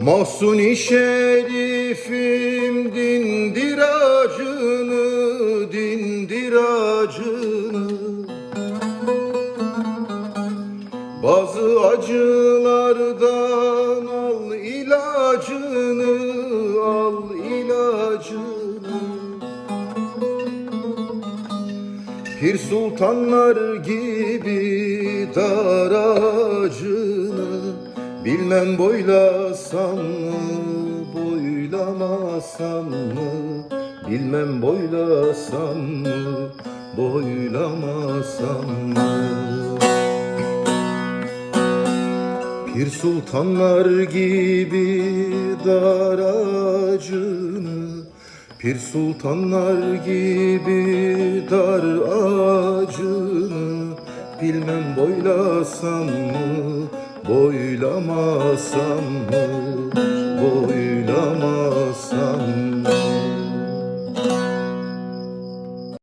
Mahsuni şerifim dindir acını, dindir acını. Bazı acılardan al ilacını, al ilacını. Pir sultanlar gibi dar ağacını Bilmem boylasam mı, boylamasam mı? Bilmem boylasam mı, boylamasam mı? Pir sultanlar gibi dar ağacını Pir sultanlar gibi dar ağacını Bilmem boylasam mı, Boylamasam mı, boylamasam